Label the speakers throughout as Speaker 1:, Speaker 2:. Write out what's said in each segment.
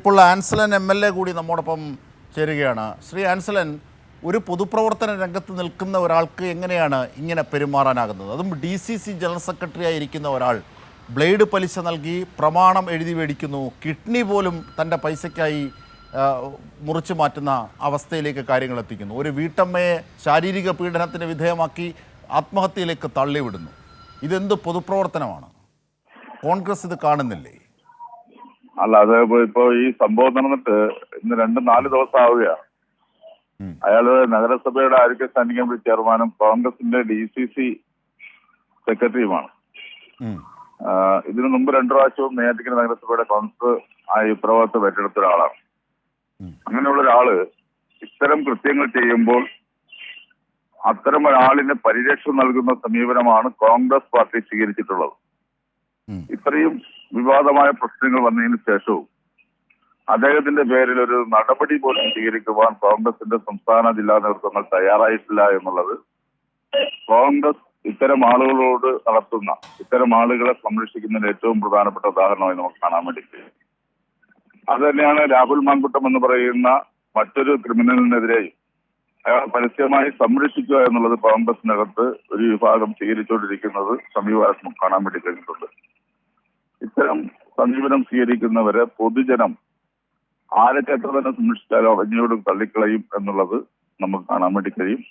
Speaker 1: ഇപ്പോൾ Ansalan M L A കൂടി നമ്മോടൊപ്പം ചേരുകയാണ്. ശ്രീ ആൻസലൻ ഒരു പൊതുപ്രവർത്തന രംഗത്ത് നിൽക്കുന്ന ഒരാൾക്ക് എങ്ങനെയാണ് ഇങ്ങനെ പെരുമാറാനാകുന്നത്? അതും D C C general secretary ആയിരിക്കുന്ന ഒരാൾ ബ്ലേഡ് പലിശ നൽകി പ്രമാണം എഴുതി മേടിക്കുന്നു കിഡ്നി പോലും തന്റെ പൈസയ്ക്കായി മുറിച്ചു മാറ്റുന്ന അവസ്ഥയിലേക്ക് കാര്യങ്ങൾ എത്തിക്കുന്നു. ഒരു വീട്ടമ്മയെ ശാരീരിക പീഡനത്തിന് വിധേയമാക്കി ആത്മഹത്യയിലേക്ക് തള്ളിവിടുന്നു. ഇതെന്ത് പൊതുപ്രവർത്തനമാണ്? കോൺഗ്രസ് ഇത് കാണുന്നില്ലേ?
Speaker 2: അല്ല അത് ഇപ്പൊ ഈ സംഭവം നടന്നിട്ട് ഇന്ന് രണ്ട് നാല് ദിവസം ആവുകയാണ്
Speaker 1: അയാൾ
Speaker 2: അയാൾ നഗരസഭയുടെ ആരോഗ്യ സ്റ്റാൻഡിംഗ് കമ്മിറ്റി ചെയർമാനും കോൺഗ്രസിന്റെ ഡി സി സി സെക്രട്ടറിയുമാണ്. ഇതിനു മുമ്പ് രണ്ടു പ്രാവശ്യവും നേരത്തെ നഗരസഭയുടെ കോൺഗ്രസ് ആയി ഉത്തരവാദിത്വം ഏറ്റെടുത്ത ഒരാളാണ്. അങ്ങനെയുള്ള ഒരാൾ ഇത്തരം കൃത്യങ്ങൾ ചെയ്യുമ്പോൾ അത്തരം ഒരാളിന് പരിരക്ഷ നൽകുന്ന സമീപനമാണ് കോൺഗ്രസ് പാർട്ടി സ്വീകരിച്ചിട്ടുള്ളത്. ഇത്രയും വിവാദമായ പ്രശ്നങ്ങൾ വന്നതിന് ശേഷവും അദ്ദേഹത്തിന്റെ പേരിൽ ഒരു നടപടി പോലും സ്വീകരിക്കുവാൻ കോൺഗ്രസിന്റെ സംസ്ഥാന ജില്ലാ നേതൃത്വങ്ങൾ തയ്യാറായിട്ടില്ല എന്നുള്ളത് കോൺഗ്രസ് ഇത്തരം ആളുകളോട് നടത്തുന്ന ഇത്തരം ആളുകളെ സംരക്ഷിക്കുന്നതിന് ഏറ്റവും പ്രധാനപ്പെട്ട ഉദാഹരണമായി നമുക്ക് കാണാൻ വേണ്ടി അത് തന്നെയാണ് രാഹുൽ മാങ്കുട്ടം എന്ന് പറയുന്ന മറ്റൊരു ക്രിമിനലിനെതിരെയും അയാൾ പരസ്യമായി സംരക്ഷിക്കുക എന്നുള്ളത് കോൺഗ്രസിനകത്ത് ഒരു വിഭാഗം സ്വീകരിച്ചുകൊണ്ടിരിക്കുന്നത് സമീപകാലത്ത് കാണാൻ വേണ്ടി കഴിഞ്ഞിട്ടുണ്ട്. ഇത്തരം സമീപനം സ്വീകരിക്കുന്നവരെ പൊതുജനം ആരൊക്കെ എത്ര തന്നെ സംരക്ഷിച്ചാലോ അവഞ്ഞോട് തള്ളിക്കളയും എന്നുള്ളത് നമുക്ക് കാണാൻ വേണ്ടി കഴിയും.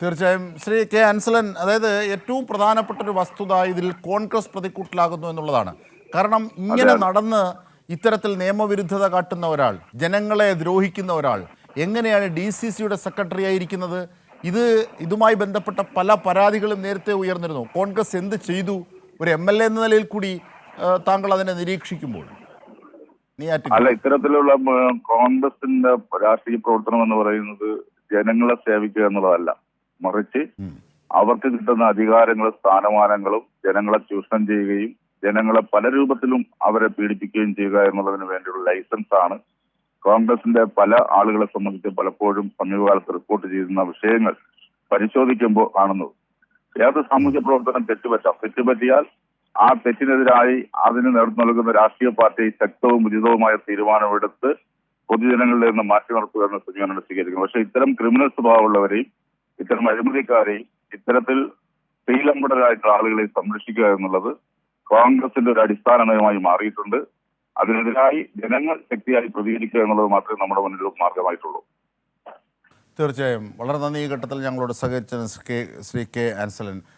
Speaker 1: തീർച്ചയായും. ശ്രീ കെ അൻസലൻ അതായത് ഏറ്റവും പ്രധാനപ്പെട്ട ഒരു വസ്തുത ഇതിൽ കോൺഗ്രസ് പ്രതിക്കൂട്ടിലാകുന്നു എന്നുള്ളതാണ്. കാരണം ഇങ്ങനെ നടന്ന് ഇത്തരത്തിൽ നിയമവിരുദ്ധത കാട്ടുന്ന ഒരാൾ ജനങ്ങളെ ദ്രോഹിക്കുന്ന ഒരാൾ എങ്ങനെയാണ് ഡി സി സിയുടെ സെക്രട്ടറി ആയിരിക്കുന്നത് ഇത് ഇതുമായി ബന്ധപ്പെട്ട പല പരാതികളും നേരത്തെ ഉയർന്നിരുന്നു. കോൺഗ്രസ് എന്ത് ചെയ്തു? ഒരു എം എൽ എ എന്ന നിലയിൽ കൂടി താങ്കൾ അതിനെ നിരീക്ഷിക്കുമ്പോൾ.
Speaker 2: അല്ല ഇത്തരത്തിലുള്ള കോൺഗ്രസിന്റെ രാഷ്ട്രീയ പ്രവർത്തനം എന്ന് പറയുന്നത് ജനങ്ങളെ സേവിക്കുക എന്നുള്ളതല്ല. മറിച്ച് അവർക്ക് കിട്ടുന്ന അധികാരങ്ങളും സ്ഥാനമാനങ്ങളും ജനങ്ങളെ ചൂഷണം ചെയ്യുകയും ജനങ്ങളെ പല രൂപത്തിലും അവരെ പീഡിപ്പിക്കുകയും ചെയ്യുക എന്നുള്ളതിന് വേണ്ടിയുള്ള ലൈസൻസ് ആണ് കോൺഗ്രസിന്റെ പല ആളുകളെ സംബന്ധിച്ച് പലപ്പോഴും സമീപകാലത്ത് റിപ്പോർട്ട് ചെയ്യുന്ന വിഷയങ്ങൾ പരിശോധിക്കുമ്പോൾ കാണുന്നത്. ഏത് സാമൂഹ്യ പ്രവർത്തനം തെറ്റുപറ്റാം. തെറ്റുപറ്റിയാൽ ആ തെറ്റിനെതിരായി അതിന് നേതൃത്വം നൽകുന്ന രാഷ്ട്രീയ പാർട്ടി ശക്തവും ഉചിതവുമായ തീരുമാനമെടുത്ത് പൊതുജനങ്ങളിൽ നിന്ന് മാറ്റി നിർത്തുക എന്ന സമീപനമാണ് സ്വീകരിക്കുന്നത് പക്ഷേ ഇത്തരം ക്രിമിനൽ സ്വഭാവമുള്ളവരെയും ഇത്തരം അഴിമതിക്കാരെയും ഇത്തരത്തിൽ ശ്രീലംബടരായിട്ടുള്ള ആളുകളെ സംരക്ഷിക്കുക എന്നുള്ളത് കോൺഗ്രസിന്റെ ഒരു അടിസ്ഥാന നയമായി മാറിയിട്ടുണ്ട്. അതിനെതിരായി ജനങ്ങൾ ശക്തിയായി പ്രതികരിക്കുക എന്നുള്ളത് മാത്രമേ നമ്മുടെ മുന്നിൽ മാർഗമായിട്ടുള്ളൂ
Speaker 1: തീർച്ചയായും. വളരെ നന്ദി ഈ ഘട്ടത്തിൽ ഞങ്ങളോട് സഹകരിച്ച ശ്രീ കെ ആൻസലൻ.